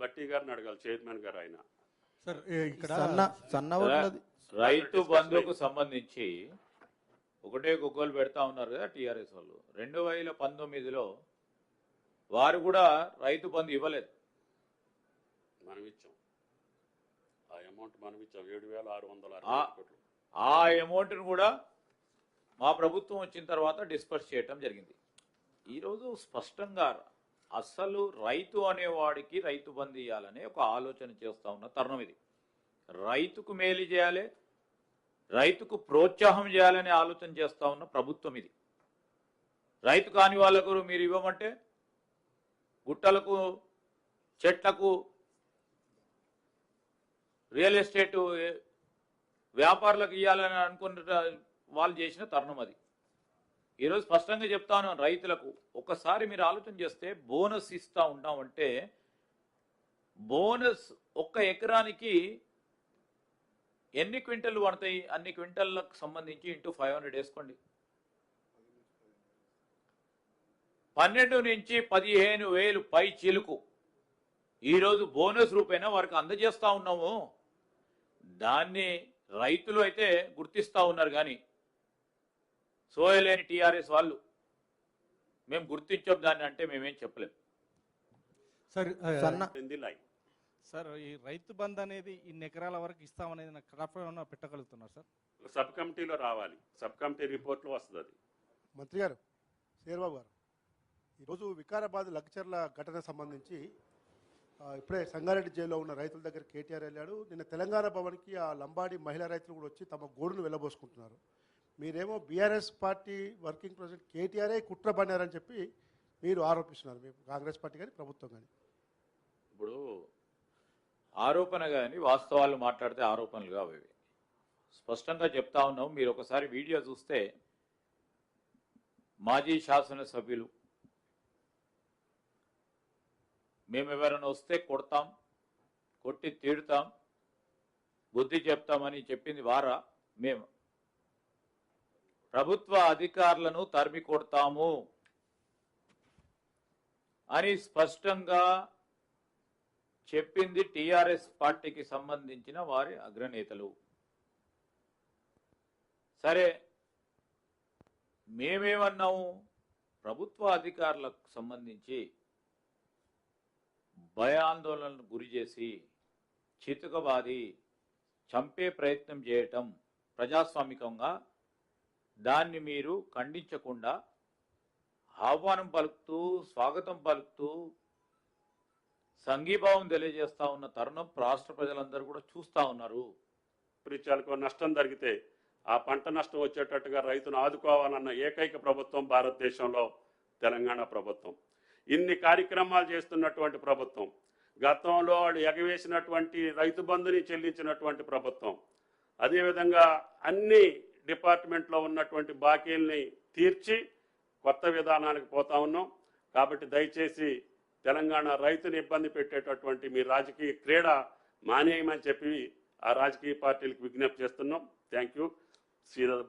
బట్టి గారిని అడగాలి చైర్మన్ గారు ఆయన సార్ ఇక్కడ రైతు బంధుకు సంబంధించి ఒకటే గుగ్గలు పెడతా ఉన్నారు కదా టీఆర్ఎస్ వాళ్ళు. రెండు వేల పంతొమ్మిదిలో వారు కూడా రైతు బంధు ఇవ్వలేదు. మనం ఇచ్చాం ఆ అమౌంట్ మనం ఇచ్చాం ఏడు వేల ఆరు వందల ఆ అమౌంట్ను కూడా మా ప్రభుత్వం వచ్చిన తర్వాత డిస్పర్స్ చేయటం జరిగింది. ఈరోజు స్పష్టంగా అసలు రైతు అనేవాడికి రైతు బంధు ఇవ్వాలనే ఒక ఆలోచన చేస్తూ ఉన్న తరుణం ఇది. రైతుకు మేలు చేయాలి రైతుకు ప్రోత్సాహం చేయాలనే ఆలోచన చేస్తూ ఉన్న ప్రభుత్వం ఇది. రైతు కాని వాళ్ళకు మీరు ఇవ్వమంటే గుట్టలకు చెట్లకు రియల్ ఎస్టేటు వ్యాపారులకు ఇవ్వాలని అనుకున్న వాళ్ళు చేసిన తరుణం అది. ఈరోజు స్పష్టంగా చెప్తాను రైతులకు ఒకసారి మీరు ఆలోచన చేస్తే బోనస్ ఇస్తా ఉంటామంటే బోనస్ ఒక్క ఎకరానికి ఎన్ని క్వింటల్ పడతాయి? అన్ని క్వింటల్లకు సంబంధించి ఇంటూ ఫైవ్ హండ్రెడ్ వేసుకోండి. పన్నెండు నుంచి పదిహేను వేలు పై చిలుకు. ఈరోజు బోనస్ రూపేణా వారికి అందజేస్తూ ఉన్నాము. దాన్ని రైతులు అయితే గుర్తిస్తూ ఉన్నారు కానీ సోయలేని టీఆర్ఎస్ వాళ్ళు. మేము గుర్తించాం దాన్ని అంటే మేమేం చెప్పలేం. సార్ సార్ ఈ రైతు బంద్ అనేది ఇన్ని ఎకరాల వరకు ఇస్తామనేది నాకు ఏమన్నా పెట్టగలుగుతున్నారు సార్? సబ్ కమిటీలో రావాలి. సబ్ కమిటీ రిపోర్ట్లో వస్తుంది. అది మంత్రి గారు శేర్బాబు గారు ఈరోజు వికారాబాద్ లగ్చర్ల ఘటన సంబంధించి ఇప్పుడే సంగారెడ్డి జైల్లో ఉన్న రైతుల దగ్గర కేటీఆర్ వెళ్ళాడు. నిన్న తెలంగాణ భవన్కి ఆ లంబాడి మహిళా రైతులు కూడా వచ్చి తమ గోడును వెళ్ళబోసుకుంటున్నారు. మీరేమో బీఆర్ఎస్ పార్టీ వర్కింగ్ ప్రెసిడెంట్ కేటీఆరే కుట్ర పడినారని చెప్పి మీరు ఆరోపిస్తున్నారు. మీ కాంగ్రెస్ పార్టీ కానీ ప్రభుత్వం కానీ. ఇప్పుడు ఆరోపణ కానీ వాస్తవాలు మాట్లాడితే ఆరోపణలు కావు స్పష్టంగా చెప్తా ఉన్నాం. మీరు ఒకసారి వీడియో చూస్తే మాజీ శాసనసభ్యులు మేము ఎవరైనా వస్తే కొడతాం కొట్టి తీడుతాం బుద్ధి చెప్తామని చెప్పింది వారా? మేము ప్రభుత్వ అధికారులను తరిమి కొడతాము అని స్పష్టంగా చెప్పింది టిఆర్ఎస్ పార్టీకి సంబంధించిన వారి అగ్రనేతలు. సరే మేమేమన్నాము? ప్రభుత్వ అధికారులకు సంబంధించి భయాందోళనకు గురి చేసి చితుకబాది చంపే ప్రయత్నం చేయటం ప్రజాస్వామికంగా దాన్ని మీరు ఖండించకుండా ఆహ్వానం పలుకుతూ స్వాగతం పలుకుతూ సంఘీభావం తెలియజేస్తా ఉన్న తరుణం రాష్ట్ర ప్రజలందరూ కూడా చూస్తా ఉన్నారు. పరిచయాలకు నష్టం జరిగితే ఆ పంట నష్టం వచ్చేటట్టుగా రైతును ఆదుకోవాలన్న ఏకైక ప్రభుత్వం భారతదేశంలో తెలంగాణ ప్రభుత్వం. ఇన్ని కార్యక్రమాలు చేస్తున్నటువంటి ప్రభుత్వం గతంలో వాళ్ళు ఎగవేసినటువంటి రైతు బంధుని చెల్లించినటువంటి ప్రభుత్వం అదేవిధంగా అన్ని డిపార్ట్మెంట్లో ఉన్నటువంటి బాకీల్ని తీర్చి కొత్త విధానానికి పోతా ఉన్నాం. కాబట్టి దయచేసి తెలంగాణ రైతుని ఇబ్బంది పెట్టేటటువంటి మీ రాజకీయ క్రీడ మానేయమని చెప్పి ఆ రాజకీయ పార్టీలకు విజ్ఞప్తి చేస్తున్నాం. Thank you. శ్రీధర్